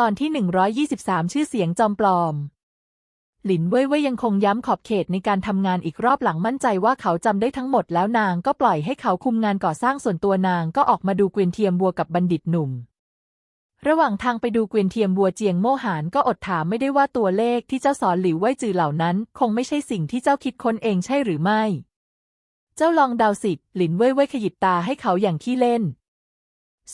ตอนที่ 123 ชื่อเสียงจอมปลอม หลินเว่ยเว่ยยังคงย้ำขอบเขตในการทำงานอีกรอบหลังมั่นใจว่าเขาจำได้ทั้งหมดแล้วนางก็ปล่อยให้เขาคุมงานก่อสร้างส่วนตัวนางก็ออกมาดูเกวียนเทียมวัวกับบัณฑิตหนุ่ม ระหว่างทางไปดูเกวียนเทียมวัวเจียงโมหานก็อดถามไม่ได้ว่าตัวเลขที่เจ้าสอนหลิวเว่ยจือเหล่านั้น คงไม่ใช่สิ่งที่เจ้าคิดค้นเองใช่หรือไม่ เจ้าลองเดาสิหลินเว่ยเว่ยขยิบตาให้เขาอย่างขี้เล่น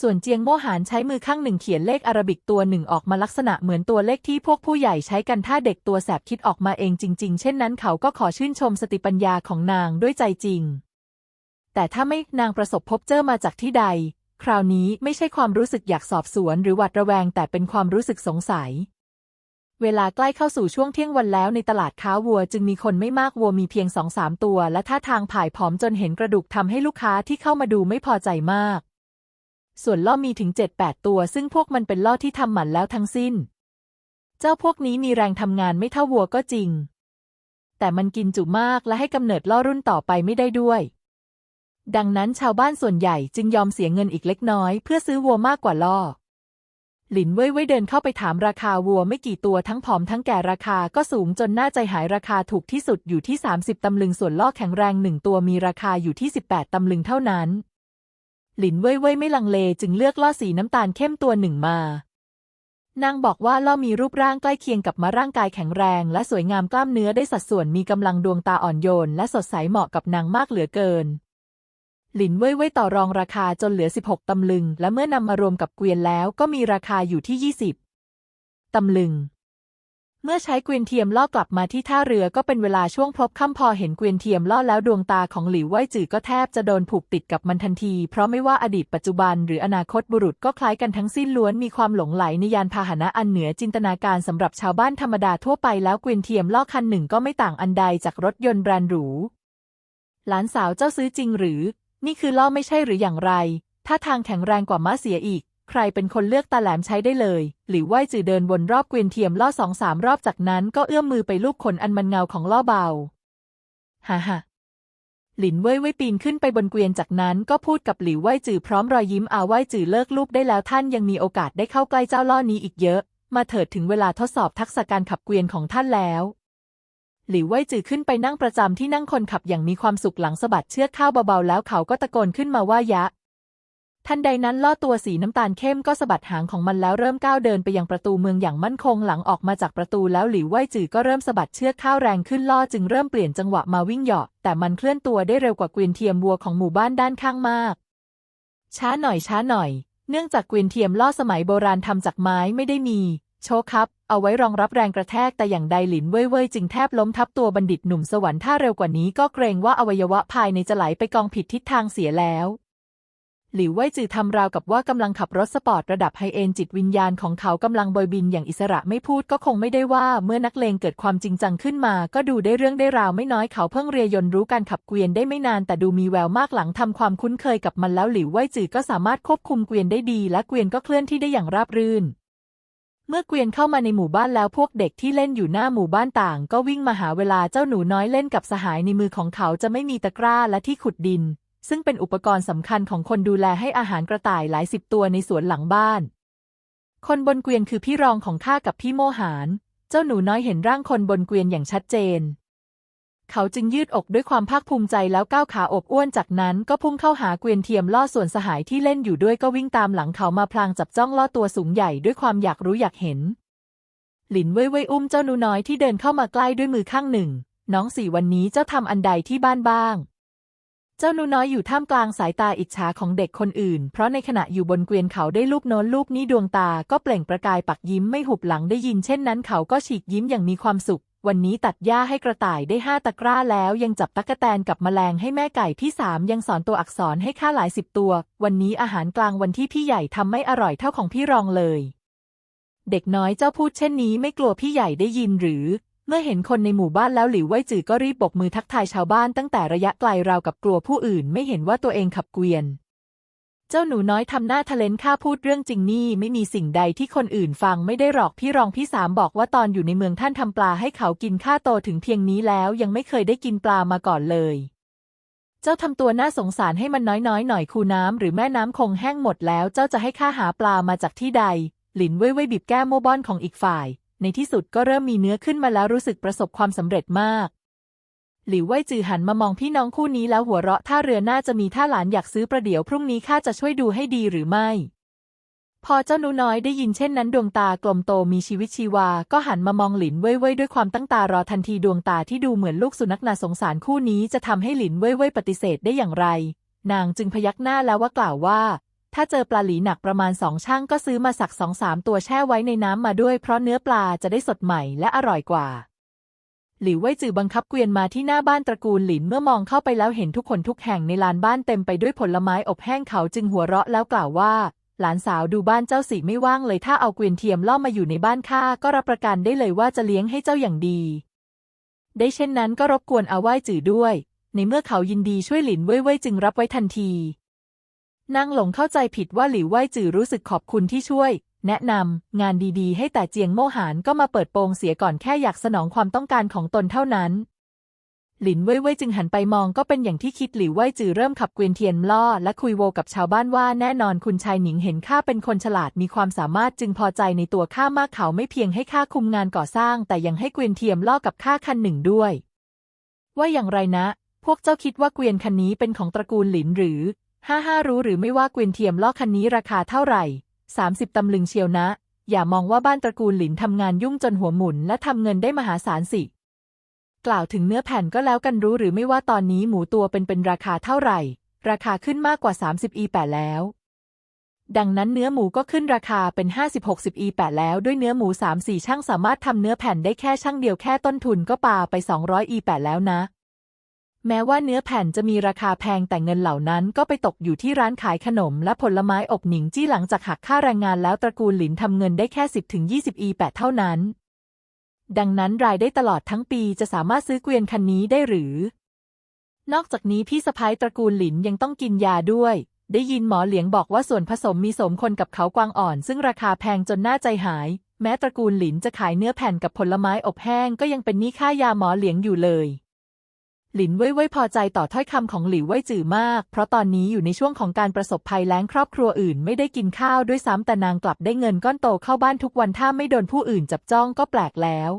ส่วนเจียงโมหานใช้มือข้างหนึ่งเขียนเลขอารบิกตัวหนึ่งออกมาลักษณะเหมือนตัวเลขที่พวกผู้ใหญ่ใช้กันถ้าเด็กตัวแสบคิดออกมาเองจริง ๆ เช่นนั้นเขาก็ขอชื่นชมสติปัญญาของนางด้วยใจจริง แต่ถ้าไม่นางประสบพบเจอมาจากที่ใด คราวนี้ไม่ใช่ความรู้สึกอยากสอบสวนหรือหวาดระแวง แต่เป็นความรู้สึกสงสัย เวลาใกล้เข้าสู่ช่วงเที่ยงวันแล้วในตลาดค้าวัวจึงมีคนไม่มากวัวมีเพียงสองสามตัว และท่าทางผ่ายผอมจนเห็นกระดูกทำให้ลูกค้าที่เข้ามาดูไม่พอใจมาก ส่วนล่อมีถึงเจ็ดแปดตัว ซึ่งพวกมันเป็นล่อที่ทำหมันแล้วทั้งสิ้น เจ้าพวกนี้มีแรงทำงานไม่เท่าวัวก็จริง แต่มันกินจุมากและให้กำเนิดล่อรุ่นต่อไปไม่ได้ด้วย ดังนั้นชาวบ้านส่วนใหญ่จึงยอมเสียเงินอีกเล็กน้อย เพื่อซื้อวัวมากกว่าล่อ หลินเว่ยเว่ยเดินเข้าไปถามราคาวัวไม่กี่ตัวทั้งผอมทั้งแก่ราคาก็สูงจนน่าใจหายราคาถูกที่สุดอยู่ที่ 30ตำลึงส่วนล่อแข็งแรงหนึ่งตัวมีราคาอยู่ที่ 18ตำลึงเท่านั้น หลินเว่ยเว่ยไม่ลังเลจึงเลือกล่อสีน้ำตาลเข้มตัวหนึ่งมา นางบอกว่าล่อมีรูปร่างใกล้เคียงกับมาร่างกายแข็งแรง และสวยงามกล้ามเนื้อได้สัดส่วนมีกำลังดวงตาอ่อนโยน และสดใสเหมาะกับนางมากเหลือเกิน หลินเว่ยเว่ยต่อรองราคาจนเหลือ 16 ตำลึง และเมื่อนำมารวมกับเกวียนแล้วก็มีราคาอยู่ที่ 20 ตำลึง เมื่อใช้เกวียนเทียมล่อกลับมาที่ท่าเรือก็เป็นเวลาช่วงพบค่ำพอเห็นเกวียนเทียมล่อแล้วดวงตาของหลิวเว่ยจือก็แทบจะโดนผูกติดกับมันทันที เพราะไม่ว่าอดีตปัจจุบันหรืออนาคตบุรุษก็คล้ายกันทั้งสิ้นล้วนมีความหลงไหลในยานพาหนะอันเหนือจินตนาการสำหรับชาวบ้านธรรมดาทั่วไปแล้วเกวียนเทียมล่อคันหนึ่งก็ไม่ต่างอันใดจากรถยนต์แบรนด์หรูหลานสาวเจ้าซื้อจริงหรือ นี่คือล่อไม่ใช่หรืออย่างไรถ้าทางแข็งแรงกว่าม้าเสียอีก ใครเป็นคนเลือกตาแหลมใช้ได้เลย หลิวไหว่จือเดินวนรอบเกวียนเทียมล่อสองสามรอบจากนั้นก็เอื้อมมือไปลูบขนอันมันเงาของล่อเบาฮ่าฮ่าหลินเว่ยเว่ยปีนขึ้นไปบนเกวียนจากนั้นก็พูดกับหลิวไหวจือพร้อมรอยยิ้มอาไหวจือเลิกลูบได้แล้วท่านยังมีโอกาสได้เข้าใกล้เจ้าล่อนี้อีกเยอะ มาเถิดถึงเวลาทดสอบทักษะการขับเกวียนของท่านแล้วหลิวเว่ยจือขึ้นไปนั่งประจำที่นั่งคนขับอย่างมีความสุขหลังสะบัดเชือกข้าวเบาๆแล้วเขาก็ตะโกนขึ้นมาว่ายะ ทันใดนั้นล่อตัวสีน้ำตาลเข้มก็สะบัดหางของมันแล้วเริ่มก้าวเดินไปยังประตูเมืองอย่างมั่นคงหลังออกมาจากประตูแล้วหลิวเว่ยจือก็เริ่มสะบัดเชือกข้าวแรงขึ้นล่อจึงเริ่มเปลี่ยนจังหวะมาวิ่งเหยาะแต่มันเคลื่อนตัวได้เร็วกว่าเกวียนเทียมวัวของหมู่บ้านด้านข้างมาก ช้าหน่อยช้าหน่อย เนื่องจากเกวียนเทียมล่อสมัยโบราณทำจากไม้ไม่ได้มี โชคครับ เอาไว้รองรับแรงกระแทกแต่อย่างใดหลินเว่ยเว่ยจึงแทบล้มทับตัวบัณฑิตหนุ่มสวรรค์ถ้าเร็วกว่านี้ก็เกรงว่าอวัยวะภายในจะไหลไปกองผิดทิศทางเสียแล้ว หลิวเว่ยจือทำราวกับว่ากำลังขับรถสปอร์ตระดับไฮเอนจิตวิญญาณของเขากำลังโบยบินอย่างอิสระไม่พูดก็คงไม่ได้ว่าเมื่อนักเลงเกิดความจริงจังขึ้นมา ก็ดูได้เรื่องได้ราวไม่น้อยเขาเพิ่งเรียนยนรู้การขับเกวียนได้ไม่นานแต่ดูมีแววมากหลังทำความคุ้นเคยกับมันแล้วหลิวเว่ยจือก็สามารถควบคุมเกวียนได้ดี และเกวียนก็เคลื่อนที่ได้อย่างราบรื่นเมื่อเกวียนเข้ามาในหมู่บ้านแล้วพวกเด็กที่เล่นอยู่หน้าหมู่บ้านต่าง ก็วิ่งมาหาเวลาเจ้าหนูน้อยเล่นกับสหายในมือของเขาจะไม่มีตะกร้าและที่ขุดดิน ซึ่งเป็นอุปกรณ์สำคัญของคนดูแลให้อาหารกระต่ายหลายสิบตัวในสวนหลังบ้าน คนบนเกวียนคือพี่รองของข้ากับพี่โมหาน เจ้าหนูน้อยเห็นร่างคนบนเกวียนอย่างชัดเจน เขาจึงยืดอกด้วยความภาคภูมิใจแล้วก้าวขาอบอ้วนจากนั้นก็พุ่งเข้าหาเกวียนเทียมล่อส่วนสหายที่เล่นอยู่ด้วยก็วิ่งตามหลังเขามาพลางจับจ้องล่อตัวสูงใหญ่ด้วยความอยากรู้อยากเห็น หลินเว่ยเว่ยอุ้มเจ้าหนูน้อยที่เดินเข้ามาใกล้ด้วยมือข้างหนึ่ง น้องสี่วันนี้เจ้าทำอันใดที่บ้านบ้าง เจ้าหนูน้อยอยู่ท่ามกลางสายตาอิจฉาของเด็กคนอื่น เพราะในขณะอยู่บนเกวียนเขาได้ลูกโน้นลูกนี้ดวงตาก็เปล่งประกายปักยิ้มไม่หุบหลังได้ยินเช่นนั้นเขาก็ฉีกยิ้มอย่างมีความสุข วันนี้ตัดหญ้าให้กระต่ายได้ห้าตะกร้าแล้วยังจับตั๊กแตนกับแมลงให้แม่ไก่พี่สามยังสอนตัวอักษรให้ข้าหลายสิบตัว วันนี้อาหารกลางวันที่พี่ใหญ่ทำไม่อร่อยเท่าของพี่รองเลย เด็กน้อยเจ้าพูดเช่นนี้ไม่กลัวพี่ใหญ่ได้ยินหรือ เมื่อเห็นคนในหมู่บ้านแล้วหลิวไว่จือก็รีบบกมือทักทายชาวบ้านตั้งแต่ระยะไกลราวกับกลัวผู้อื่นไม่เห็นว่าตัวเองขับเกวียน เจ้าหนูน้อยทำหน้าทะเลนข้าพูดเรื่องจริงนี่ไม่มีสิ่งใดที่คนอื่นฟังไม่ได้หรอกพี่รองพี่สามบอกว่าตอนอยู่ในเมืองท่านทำปลาให้เขากินข้าโตถึงเพียงนี้แล้วยังไม่เคยได้กินปลามาก่อนเลย เจ้าทำตัวน่าสงสารให้มันน้อยๆหน่อยคูน้ำหรือแม่น้ำคงแห้งหมดแล้วเจ้าจะให้ข้าหาปลามาจากที่ใด หลินเว่ยเว่ยบีบแก้มโมบอนของอีกฝ่าย ในที่สุดก็เริ่มมีเนื้อขึ้นมาแล้วรู้สึกประสบความสำเร็จมาก หลิวเว่จือหันมามองพี่น้องคู่นี้แล้วหัวเราะท่าเรือน่าจะมีท่าหลานอยากซื้อประเดี๋ยวพรุ่งนี้ข้าจะช่วยดูให้ดีหรือไม่ พอเจ้าหนูน้อยได้ยินเช่นนั้นดวงตากลมโตมีชีวิตชีวา ก็หันมามองหลินเว่ยเว่ยด้วยความตั้งตารอทันทีดวงตาที่ดูเหมือนลูกสุนัขน่าสงสารคู่นี้จะทำให้หลินเว่ยเว่ยปฏิเสธได้อย่างไร นางจึงพยักหน้าแล้วว่ากล่าวว่า ถ้าเจอปลาหลีหนักประมาณสองช่างก็ซื้อมาสักสองสามตัวแช่ไว้ในน้ำมาด้วยเพราะเนื้อปลาจะได้สดใหม่และอร่อยกว่า หลิวเว่ยจือบังคับเกวียนมาที่หน้าบ้านตระกูลหลินเมื่อมองเข้าไปแล้วเห็นทุกคนทุกแห่งในลานบ้านเต็มไปด้วยผลไม้อบแห้งเขาจึงหัวเราะแล้วกล่าวว่า หลานสาวดูบ้านเจ้าสิไม่ว่างเลยถ้าเอาเกวียนเทียมล่อมาอยู่ในบ้านข้าก็รับประกันได้เลยว่าจะเลี้ยงให้เจ้าอย่างดี ได้เช่นนั้นก็รบกวนอาไหว้จือด้วย ในเมื่อเขายินดีช่วยหลินเว่ยเว่ยจึงรับไว้ทันที นางหลงเข้าใจผิดว่าหลิวไว่ยจือรู้สึกขอบคุณที่ช่วย แนะนำงานดีๆ ให้แต่เจียงโมหานก็มาเปิดโปงเสียก่อนแค่อยากสนองความต้องการของตนเท่านั้น หลินเว่ยเว่ยจึงหันไปมองก็เป็นอย่างที่คิดหลิวไว่ยจือเริ่มขับเกวียนเทียนล่อและคุยโวกับชาวบ้านว่าแน่นอนคุณชายหนิงเห็นข้าเป็นคนฉลาดมีความสามารถจึงพอใจในตัวข้ามากเขาไม่เพียงให้ข้าคุมงานก่อสร้าง แต่ยังให้เกวียนเทียมล่อกับข้าคันหนึ่งด้วย ว่าอย่างไรนะ พวกเจ้าคิดว่าเกวียนคันนี้เป็นของตระกูลหลินหรือ ห้าห้ารู้หรือไม่ว่าเกวียนเทียมล่อคันนี้ราคาเท่าไหร่สามสิบตำลึงเชียวนะ อย่ามองว่าบ้านตระกูลหลินทำงานยุ่งจนหัวหมุนและทำเงินได้มหาศาลสิ กล่าวถึงเนื้อแผ่นก็แล้วกันรู้หรือไม่ว่าตอนนี้หมูตัวเป็นเป็นราคาเท่าไหร่ ราคาขึ้นมากกว่า 30 อีแปดแล้ว ดังนั้นเนื้อหมูก็ขึ้นราคาเป็น 50-60 อีแปดแล้วด้วยเนื้อหมู 3-4 ช่างสามารถทำเนื้อแผ่นได้แค่ช่างเดียวแค่ต้นทุนก็ปาไป 200 อีแปดแล้วนะ แม้ว่าเนื้อแผ่นจะมีราคาแพงแต่เงินเหล่านั้นก็ไปตกอยู่ที่ร้านขายขนมและผลไม้อบหนิงจี้หลังจากหักค่าแรงงานแล้วตระกูลหลินทำเงินได้แค่ 10-20อีแปดเท่านั้น ดังนั้นรายได้ตลอดทั้งปีจะสามารถซื้อเกวียนคันนี้ได้หรือ นอกจากนี้พี่สะพ้ายตระกูลหลินยังต้องกินยาด้วย ได้ยินหมอเหลียงบอกว่าส่วนผสมมีสมคนกับเขากวางอ่อน ซึ่งราคาแพงจนน่าใจหาย แม้ตระกูลหลินจะขายเนื้อแผ่นกับผลไม้อบแห้งก็ยังเป็นหนี้ค่ายาหมอเหลียงอยู่เลย หลินเว่ยเว่ยพอใจต่อถ้อยคำของหลิวเว่ยจือมาก เพราะตอนนี้อยู่ในช่วงของการประสบภัยแล้งครอบครัวอื่นไม่ได้กินข้าวด้วยซ้ำแต่นางกลับได้เงินก้อนโตเข้าบ้านทุกวันถ้าไม่โดนผู้อื่นจับจ้องก็แปลกแล้ว